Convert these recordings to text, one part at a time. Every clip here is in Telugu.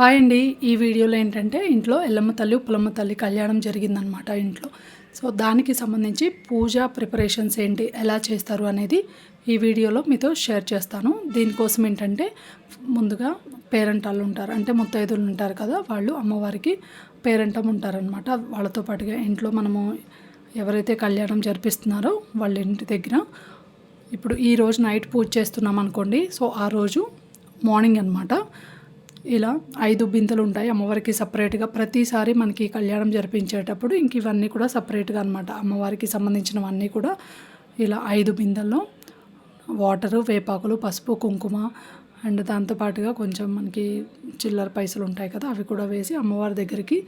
హాయ్ అండి. ఈ వీడియోలో ఏంటంటే ఇంట్లో ఎల్లమ్మ తల్లి పులమ్మ తల్లి కళ్యాణం జరిగిందనమాట ఇంట్లో. సో దానికి సంబంధించి పూజ ప్రిపరేషన్స్ ఏంటి ఎలా చేస్తారు అనేది ఈ వీడియోలో మీతో షేర్ చేస్తాను. దీనికోసం ఏంటంటే ముందుగా పేరెంట్ వాళ్ళు ఉంటారు. అంటే ముత్తైదులు ఉంటారు కదా వాళ్ళు అమ్మవారికి పేరెంటం ఉంటారనమాట వాళ్ళతో పాటుగా ఇంట్లో మనము ఎవరైతే కళ్యాణం జరిపిస్తున్నారో వాళ్ళ ఇంటి దగ్గర. ఇప్పుడు ఈ రోజు నైట్ పూజ చేస్తున్నాం అనుకోండి సో ఆ రోజు మార్నింగ్ అనమాట ఇలా ఐదు బిందెలు ఉంటాయి అమ్మవారికి సపరేట్గా. ప్రతిసారి మనకి కళ్యాణం జరిపించేటప్పుడు ఇంక ఇవన్నీ కూడా సపరేట్గా అనమాట అమ్మవారికి సంబంధించినవన్నీ కూడా ఇలా ఐదు బిందెల్లో వాటరు వేపాకులు పసుపు కుంకుమ అండ్ దాంతోపాటుగా కొంచెం మనకి చిల్లర పైసలు ఉంటాయి కదా అవి కూడా వేసి అమ్మవారి దగ్గరికి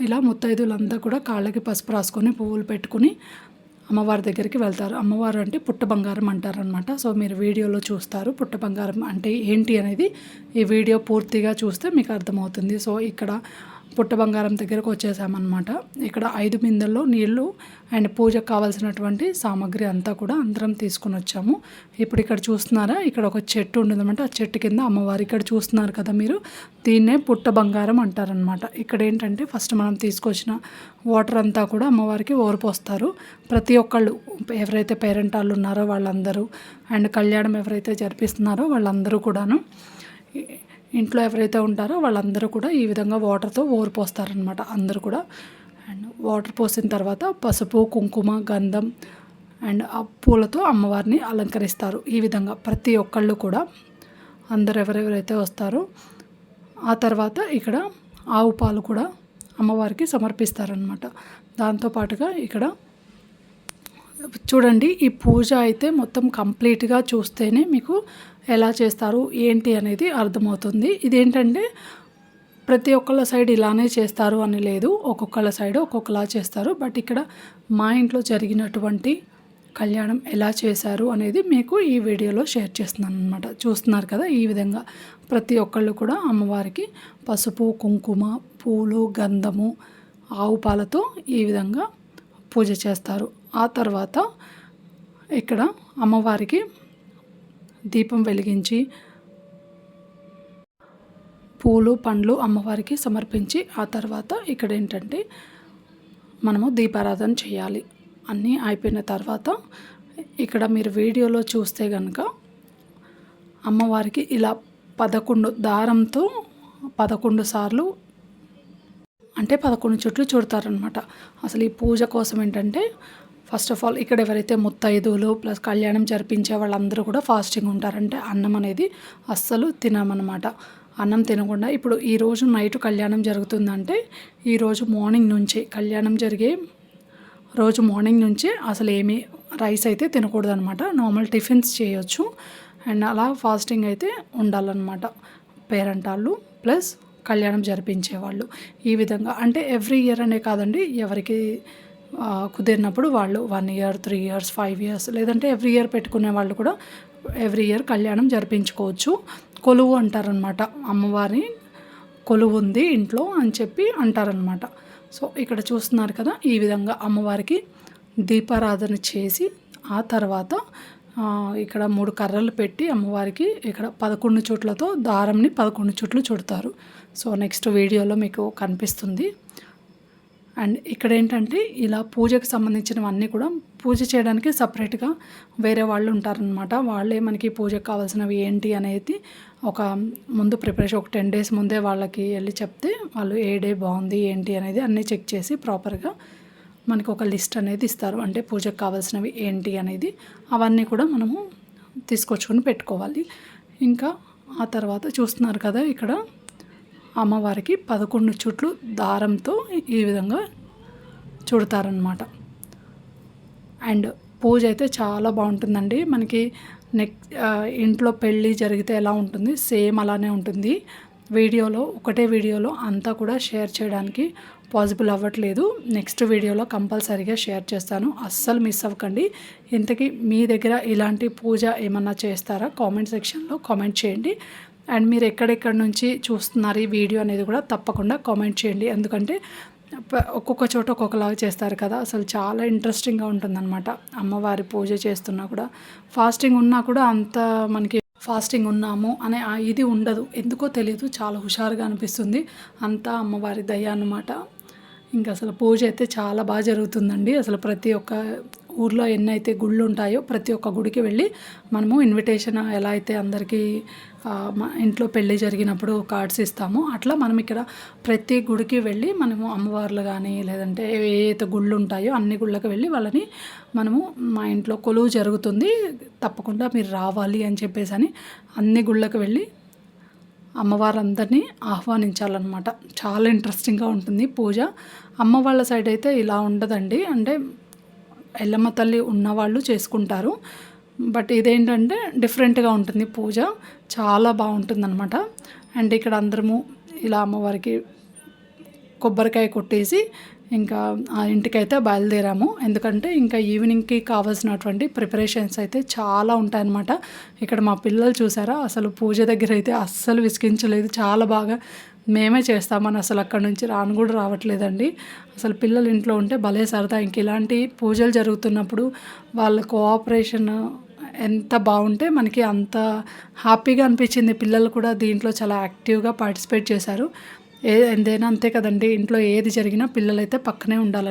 ఇలా ముత్తైదులంతా కూడా కాళ్ళకి పసుపు రాసుకొని పువ్వులు పెట్టుకుని అమ్మవారి దగ్గరికి వెళ్తారు. అమ్మవారు అంటే పుట్ట బంగారం అంటారనమాట సో మీరు వీడియోలో చూస్తారు పుట్ట బంగారం అంటే ఏంటి అనేది ఈ వీడియో పూర్తిగా చూస్తే మీకు అర్థమవుతుంది. సో ఇక్కడ పుట్ట బంగారం దగ్గరకు వచ్చేసామన్నమాట. ఇక్కడ ఐదు బిందెల్లో నీళ్ళు అండ్ పూజకు కావాల్సినటువంటి సామాగ్రి అంతా కూడా అందరం తీసుకుని వచ్చాము. ఇప్పుడు ఇక్కడ చూస్తున్నారా? ఇక్కడ ఒక చెట్టు ఉండదన్నమాట ఆ చెట్టు కింద అమ్మవారు ఇక్కడ చూస్తున్నారు కదా మీరు? దీన్నే పుట్ట బంగారం అంటారనమాట ఇక్కడ ఏంటంటే ఫస్ట్ మనం తీసుకొచ్చిన వాటర్ అంతా కూడా అమ్మవారికి ఓరిపోస్తారు. ప్రతి ఒక్కళ్ళు ఎవరైతే పేరెంట్ వాళ్ళు ఉన్నారో వాళ్ళందరూ అండ్ కళ్యాణం ఎవరైతే జరిపిస్తున్నారో వాళ్ళందరూ కూడాను. ఇంట్లో ఎవరైతే ఉంటారో వాళ్ళందరూ కూడా ఈ విధంగా వాటర్తో ఓరు పోస్తారనమాట అందరూ కూడా. అండ్ వాటర్ పోసిన తర్వాత పసుపు కుంకుమ గంధం అండ్ ఆ పూలతో అమ్మవారిని అలంకరిస్తారు. ఈ విధంగా ప్రతి ఒక్కళ్ళు కూడా అందరు ఎవరెవరైతే వస్తారో ఆ తర్వాత ఇక్కడ ఆవు పాలు కూడా అమ్మవారికి సమర్పిస్తారనమాట దాంతోపాటుగా ఇక్కడ చూడండి ఈ పూజ అయితే మొత్తం కంప్లీట్గా చూస్తేనే మీకు ఎలా చేస్తారు ఏంటి అనేది అర్థమవుతుంది. ఇదేంటంటే ప్రతి ఒక్కళ్ళ సైడ్ ఇలానే చేస్తారు అని లేదు. ఒక్కొక్కళ్ళ సైడ్ ఒక్కొక్కలా చేస్తారు. బట్ ఇక్కడ మా ఇంట్లో జరిగినటువంటి కళ్యాణం ఎలా చేశారు అనేది మీకు ఈ వీడియోలో షేర్ చేస్తున్నాను అనమాట చూస్తున్నారు కదా ఈ విధంగా ప్రతి ఒక్కళ్ళు కూడా అమ్మవారికి పసుపు కుంకుమ పూలు గంధము ఆవు పాలతో ఈ విధంగా పూజ చేస్తారు. ఆ తర్వాత ఇక్కడ అమ్మవారికి దీపం వెలిగించి పూలు పండ్లు అమ్మవారికి సమర్పించి ఆ తర్వాత ఇక్కడ ఏంటంటే మనము దీపారాధన చేయాలి. అన్నీ అయిపోయిన తర్వాత ఇక్కడ మీరు వీడియోలో చూస్తే కనుక అమ్మవారికి ఇలా పదకొండు దారంతో పదకొండు సార్లు అంటే పదకొండు చుట్లు చుడతారనమాట అసలు ఈ పూజ కోసం ఏంటంటే ఫస్ట్ ఆఫ్ ఆల్ ఇక్కడ ఎవరైతే ముత్తైదువులు ప్లస్ కళ్యాణం జరిపించే వాళ్ళందరూ కూడా ఫాస్టింగ్ ఉంటారంటే అన్నం అనేది అస్సలు తినమన్నమాట. అన్నం తినకుండా ఇప్పుడు ఈరోజు నైట్ కళ్యాణం జరుగుతుందంటే ఈరోజు మార్నింగ్ నుంచి కళ్యాణం జరిగే రోజు మార్నింగ్ నుంచే అసలు ఏమీ రైస్ అయితే తినకూడదు అనమాట నార్మల్ టిఫిన్స్ చేయొచ్చు. అండ్ అలా ఫాస్టింగ్ అయితే ఉండాలన్నమాట పేరెంట్ వాళ్ళు ప్లస్ కళ్యాణం జరిపించేవాళ్ళు. ఈ విధంగా అంటే ఎవ్రీ ఇయర్ అనే కాదండి ఎవరికి కుదిరినప్పుడు వాళ్ళు one year three years five years లేదంటే ఎవ్రీ ఇయర్ పెట్టుకునే వాళ్ళు కూడా ఎవ్రీ ఇయర్ కళ్యాణం జరిపించుకోవచ్చు. కొలువు అంటారనమాట అమ్మవారి కొలువు ఉంది ఇంట్లో అని చెప్పి అంటారనమాట సో ఇక్కడ చూస్తున్నారు కదా ఈ విధంగా అమ్మవారికి దీపారాధన చేసి ఆ తర్వాత ఇక్కడ మూడు కర్రలు పెట్టి అమ్మవారికి ఇక్కడ పదకొండు చుట్లతో దారంని పదకొండు చుట్లు చుడతారు. సో నెక్స్ట్ వీడియోలో మీకు కనిపిస్తుంది. అండ్ ఇక్కడ ఏంటంటే ఇలా పూజకు సంబంధించినవన్నీ కూడా పూజ చేయడానికి సపరేట్గా వేరే వాళ్ళు ఉంటారనమాట వాళ్ళే మనకి పూజకు కావాల్సినవి ఏంటి అనేది ఒక ముందు ప్రిపరేషన్ ఒక టెన్ డేస్ ముందే వాళ్ళకి వెళ్ళి చెప్తే వాళ్ళు ఏ డే బాగుంది ఏంటి అనేది అన్నీ చెక్ చేసి ప్రాపర్గా మనకు ఒక లిస్ట్ అనేది ఇస్తారు. అంటే పూజకు కావాల్సినవి ఏంటి అనేది అవన్నీ కూడా మనము తీసుకొచ్చుకొని పెట్టుకోవాలి. ఇంకా ఆ తర్వాత చూస్తున్నారు కదా ఇక్కడ అమ్మవారికి పదకొండు చుట్లు దారంతో ఈ విధంగా చుడతారనమాట అండ్ పూజ అయితే చాలా బాగుంటుందండి. మనకి నెక్ ఇంట్లో పెళ్ళి జరిగితే ఎలా ఉంటుంది? సేమ్ అలానే ఉంటుంది. వీడియోలో ఒకటే వీడియోలో అంతా కూడా షేర్ చేయడానికి పాసిబుల్ అవ్వట్లేదు. నెక్స్ట్ వీడియోలో కంపల్సరీగా షేర్ చేస్తాను. అస్సలు మిస్ అవ్వకండి. ఇంతకీ మీ దగ్గర ఇలాంటి పూజ ఏమన్నా చేస్తారా? కామెంట్ సెక్షన్లో కామెంట్ చేయండి. అండ్ మీరు ఎక్కడెక్కడ నుంచి చూస్తున్నారు ఈ వీడియో అనేది కూడా తప్పకుండా కామెంట్ చేయండి. ఎందుకంటే ఒక్కొక్క చోట ఒక్కొక్కలాగా చేస్తారు కదా. అసలు చాలా ఇంట్రెస్టింగ్గా ఉంటుందన్నమాట. అమ్మవారి పూజ చేస్తున్నా కూడా. ఫాస్టింగ్ ఉన్నా కూడా అంత మనకి ఫాస్టింగ్ ఉన్నాము అనే ఇది ఉండదు. ఎందుకో తెలియదు చాలా హుషారుగా అనిపిస్తుంది. అంతా అమ్మవారి దయ అన్నమాట. ఇంకా అసలు పూజ అయితే చాలా బాగా జరుగుతుందండి. అసలు ప్రతి ఒక్క ఊర్లో ఎన్నైతే గుళ్ళు ఉంటాయో ప్రతి ఒక్క గుడికి వెళ్ళి మనము ఇన్విటేషన్ ఎలా అయితే అందరికీ మా ఇంట్లో పెళ్ళి జరిగినప్పుడు కార్డ్స్ ఇస్తామో అట్లా మనం ఇక్కడ ప్రతి గుడికి వెళ్ళి మనము అమ్మవార్లు కానీ లేదంటే ఏ గుళ్ళు ఉంటాయో అన్ని గుళ్ళకి వెళ్ళి వాళ్ళని మనము మా ఇంట్లో కొలువు జరుగుతుంది. తప్పకుండా మీరు రావాలి అని చెప్పేసి అని అన్ని గుళ్ళకి వెళ్ళి అమ్మవారందరినీ ఆహ్వానించాలన్నమాట. చాలా ఇంట్రెస్టింగ్గా ఉంటుంది పూజ. అమ్మ వాళ్ళ సైడ్ అయితే ఇలా ఉండదండి. అంటే ఎల్లమ్మ తల్లి ఉన్నవాళ్ళు చేసుకుంటారు. బట్ ఇదేంటంటే డిఫరెంట్గా ఉంటుంది పూజ. చాలా బాగుంటుందన్నమాట. అండ్ ఇక్కడ అందరము ఇలా అమ్మవారికి కొబ్బరికాయ కొట్టేసి ఇంకా ఆ ఇంటికైతే బయలుదేరాము. ఎందుకంటే ఇంకా ఈవినింగ్కి కావాల్సినటువంటి ప్రిపరేషన్స్ అయితే చాలా ఉంటాయన్నమాట. ఇక్కడ మా పిల్లలు చూసారా? అసలు పూజ దగ్గర అయితే అస్సలు విసిగించలేదు. చాలా బాగా మేమే చేస్తామని అసలు అక్కడ నుంచి రాను కూడా రావట్లేదండి. అసలు పిల్లలు ఇంట్లో ఉంటే భలే సరదా. ఇంక ఇలాంటి పూజలు జరుగుతున్నప్పుడు వాళ్ళ కోఆపరేషన్ ఎంత బాగుంటే మనకి అంత హ్యాపీగా అనిపించింది. పిల్లలు కూడా దీంట్లో చాలా యాక్టివ్గా పార్టిసిపేట్ చేశారు. ఏ ఎంతైనా అంతే కదండి. ఇంట్లో ఏది జరిగినా పిల్లలైతే పక్కనే ఉండాలి